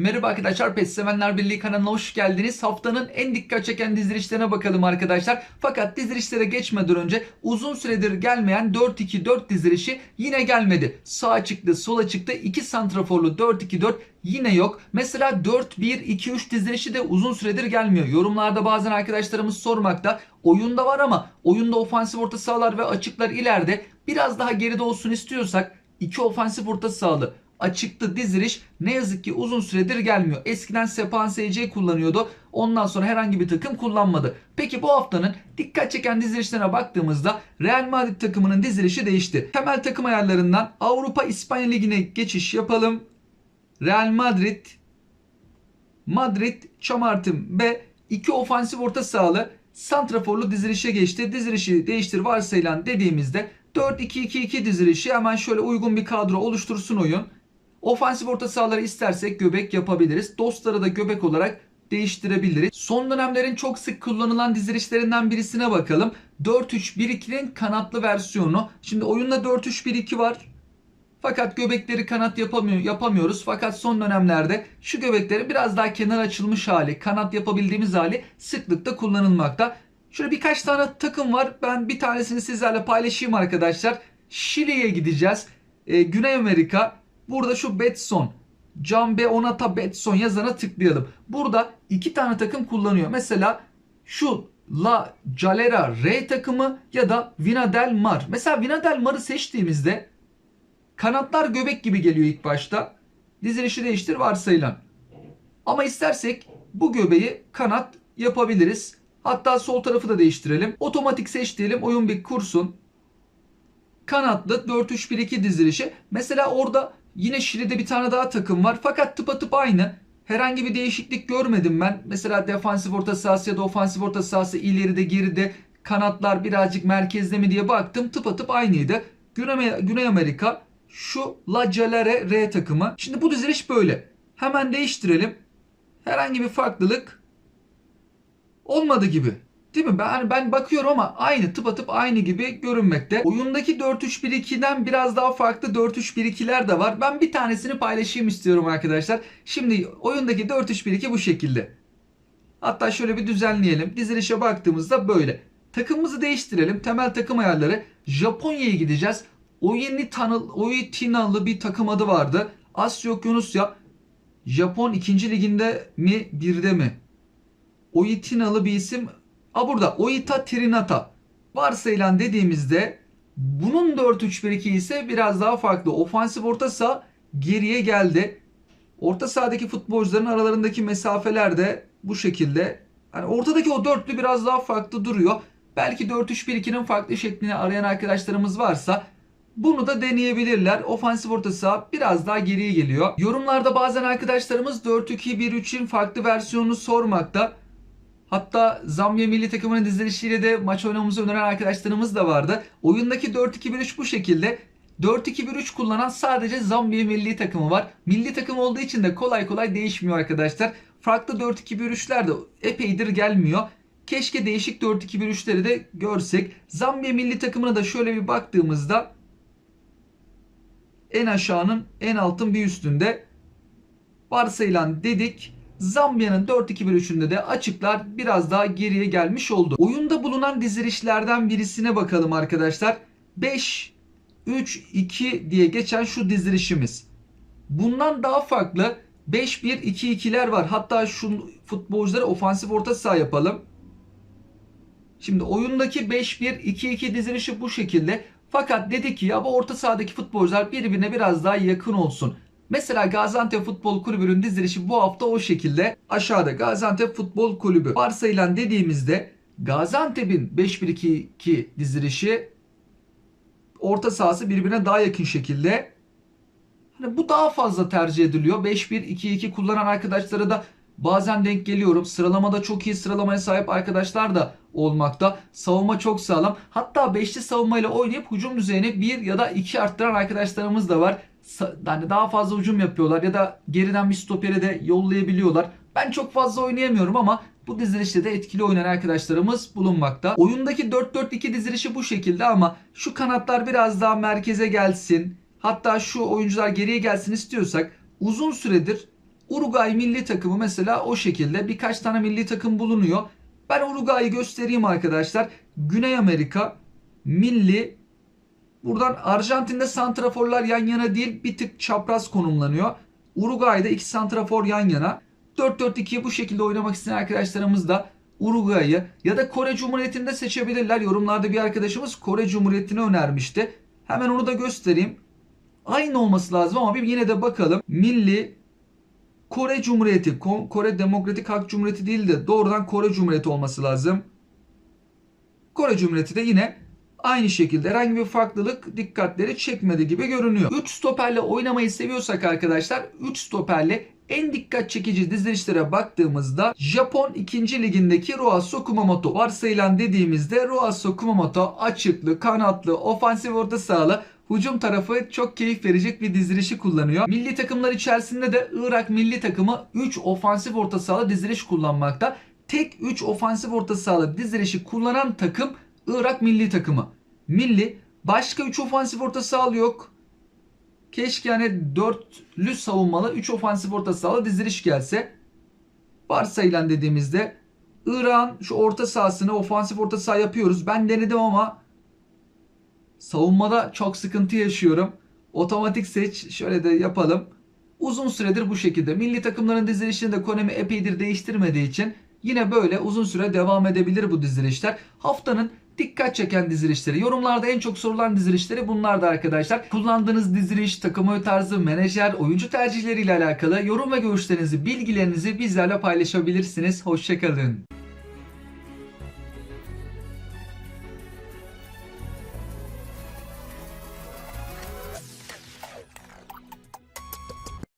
Merhaba arkadaşlar PES Sevenler Birliği kanalına hoş geldiniz. Haftanın en dikkat çeken dizilişlerine bakalım arkadaşlar. Fakat dizilişlere geçmeden önce uzun süredir gelmeyen 4-2-4 dizilişi yine gelmedi. Sağ çıktı sola çıktı 2 santraforlu 4-2-4 yine yok. Mesela 4-1-2-3 dizilişi de uzun süredir gelmiyor. Yorumlarda bazen arkadaşlarımız sormakta. Oyunda var ama oyunda ofansif orta sahalar ve açıklar ileride biraz daha geride olsun istiyorsak iki ofansif orta sahalı açıklı diziliş ne yazık ki uzun süredir gelmiyor. Eskiden Sepan SC kullanıyordu. Ondan sonra herhangi bir takım kullanmadı. Peki bu haftanın dikkat çeken dizilişlerine baktığımızda Real Madrid takımının dizilişi değişti. Temel takım ayarlarından Avrupa İspanya Ligi'ne geçiş yapalım. Real Madrid Madrid Çamartım ve iki ofansif orta sahalı santraforlu dizilişe geçti. Dizilişi değiştir varsayılan dediğimizde 4-2-2-2 dizilişi hemen şöyle uygun bir kadro oluştursun oyun. Ofansif orta sahaları istersek göbek yapabiliriz. Dostları da göbek olarak değiştirebiliriz. Son dönemlerin çok sık kullanılan dizilişlerinden birisine bakalım. 4-3-1-2'nin kanatlı versiyonu. Şimdi oyunda 4-3-1-2 var. Fakat göbekleri kanat yapamıyor, yapamıyoruz. Fakat son dönemlerde şu göbekleri biraz daha kenar açılmış hali, kanat yapabildiğimiz hali sıklıkla kullanılmakta. Şöyle birkaç tane takım var. Ben bir tanesini sizlerle paylaşayım arkadaşlar. Şili'ye gideceğiz. Ee, Güney Amerika. Burada şu Betson. Can B. Onata Betson yazana tıklayalım. Burada iki tane takım kullanıyor. Mesela şu La Calera R takımı ya da Vina Del Mar. Mesela Vina Del Mar'ı seçtiğimizde kanatlar göbek gibi geliyor ilk başta. Dizilişi değiştir varsayılan. Ama istersek bu göbeği kanat yapabiliriz. Hatta sol tarafı da değiştirelim. Otomatik seç diyelim. Oyun bir kursun. Kanatlı 4-3-1-2 dizilişi. Mesela orada yine Şili'de bir tane daha takım var. Fakat tıpatıp aynı. Herhangi bir değişiklik görmedim ben. Mesela defansif orta sahası ya da ofansif orta sahası ileride geride kanatlar birazcık merkezde mi diye baktım. Tıpatıp aynıydı. Güney, Güney Amerika şu La Calere R takımı. Şimdi bu diziliş böyle. Hemen değiştirelim. Herhangi bir farklılık olmadı gibi. Değil mi? Ben, hani ben bakıyorum ama aynı tıpatıp aynı gibi görünmekte. Oyundaki 4-3-1-2'den biraz daha farklı 4-3-1-2'ler de var. Ben bir tanesini paylaşayım istiyorum arkadaşlar. Şimdi oyundaki 4-3-1-2 bu şekilde. Hatta şöyle bir düzenleyelim. Dizilişe baktığımızda böyle. Takımımızı değiştirelim. Temel takım ayarları. Japonya'ya gideceğiz. Oyeni tanıl, Oyetinalı bir takım adı vardı. Asya Okyanusya. Japon 2. liginde mi? Birde mi? Oyetinalı bir isim. A burada Oita Trinata. Varsayılan dediğimizde bunun 4-3-1-2 ise biraz daha farklı. Ofansif orta saha geriye geldi. Orta sahadaki futbolcuların aralarındaki mesafeler de bu şekilde. Hani ortadaki o dörtlü biraz daha farklı duruyor. Belki 4-3-1-2'nin farklı şeklini arayan arkadaşlarımız varsa bunu da deneyebilirler. Ofansif orta saha biraz daha geriye geliyor. Yorumlarda bazen arkadaşlarımız 4-2-1-3'ün farklı versiyonunu sormakta. Hatta Zambiya milli takımının dizilişiyle de maç oynamamızı öneren arkadaşlarımız da vardı. Oyundaki 4-2-1-3 bu şekilde. 4-2-1-3 kullanan sadece Zambiya milli takımı var. Milli takım olduğu için de kolay kolay değişmiyor arkadaşlar. Farklı 4-2-1-3'ler de epeydir gelmiyor. Keşke değişik 4-2-1-3'leri de görsek. Zambiya milli takımına da şöyle bir baktığımızda en aşağının en altın bir üstünde varsayılan dedik. Zambiya'nın 4-2-1-3'ünde de açıklar biraz daha geriye gelmiş oldu. Oyunda bulunan dizilişlerden birisine bakalım arkadaşlar. 5-3-2 diye geçen şu dizilişimiz. Bundan daha farklı 5-1-2-2'ler var. Hatta şu futbolcuları ofansif orta saha yapalım. Şimdi oyundaki 5-1-2-2 dizilişi bu şekilde. Fakat dedi ki ya bu orta sahadaki futbolcular birbirine biraz daha yakın olsun. Mesela Gaziantep Futbol Kulübü'nün dizilişi bu hafta o şekilde. Aşağıda Gaziantep Futbol Kulübü varsayılan dediğimizde Gaziantep'in 5-1-2-2 dizilişi orta sahası birbirine daha yakın şekilde. Hani bu daha fazla tercih ediliyor. 5-1-2-2 kullanan arkadaşlara da bazen denk geliyorum. Sıralamada çok iyi sıralamaya sahip arkadaşlar da olmakta. Savunma çok sağlam. Hatta beşli savunmayla oynayıp hücum düzeyini 1 ya da 2 arttıran arkadaşlarımız da var. Yani daha fazla hücum yapıyorlar ya da geriden bir stopere de yollayabiliyorlar. Ben çok fazla oynayamıyorum ama bu dizilişte de etkili oynayan arkadaşlarımız bulunmakta. Oyundaki 4-4-2 dizilişi bu şekilde ama şu kanatlar biraz daha merkeze gelsin. Hatta şu oyuncular geriye gelsin istiyorsak uzun süredir Uruguay milli takımı mesela o şekilde birkaç tane milli takım bulunuyor. Ben Uruguay'ı göstereyim arkadaşlar. Güney Amerika milli Buradan Arjantin'de santraforlar yan yana değil bir tık çapraz konumlanıyor. Uruguay'da iki santrafor yan yana. 4-4-2'yi bu şekilde oynamak isteyen arkadaşlarımız da Uruguay'ı ya da Kore Cumhuriyeti'nde seçebilirler. Yorumlarda bir arkadaşımız Kore Cumhuriyeti'ni önermişti. Hemen onu da göstereyim. Aynı olması lazım ama bir yine de bakalım. Milli Kore Cumhuriyeti, Ko- Kore Demokratik Halk Cumhuriyeti değil de doğrudan Kore Cumhuriyeti olması lazım. Kore Cumhuriyeti de yine aynı şekilde herhangi bir farklılık dikkatleri çekmedi gibi görünüyor. 3 stoperle oynamayı seviyorsak arkadaşlar 3 stoperle en dikkat çekici dizilişlere baktığımızda Japon 2. ligindeki Roasu Kumamoto varsayılan dediğimizde Roasu Kumamoto açıklı, kanatlı, ofansif orta sahalı Hücum tarafı çok keyif verecek bir dizilişi kullanıyor. Milli takımlar içerisinde de Irak milli takımı 3 ofansif orta sahalı diziliş kullanmakta. Tek 3 ofansif orta sahalı dizilişi kullanan takım Irak milli takımı. Milli başka 3 ofansif orta sahalı yok. Keşke yani dörtlü savunmalı 3 ofansif orta sahalı diziliş gelse. Varsayılan dediğimizde İran şu orta sahasını ofansif orta saha yapıyoruz. Ben denedim ama savunmada çok sıkıntı yaşıyorum. Otomatik seç şöyle de yapalım. Uzun süredir bu şekilde. Milli takımların dizilişini de Konami epeydir değiştirmediği için yine böyle uzun süre devam edebilir bu dizilişler. Haftanın dikkat çeken dizilişleri, yorumlarda en çok sorulan dizilişleri bunlar da arkadaşlar. Kullandığınız diziliş, takım tarzı, menajer, oyuncu tercihleriyle alakalı yorum ve görüşlerinizi, bilgilerinizi bizlerle paylaşabilirsiniz. Hoşçakalın.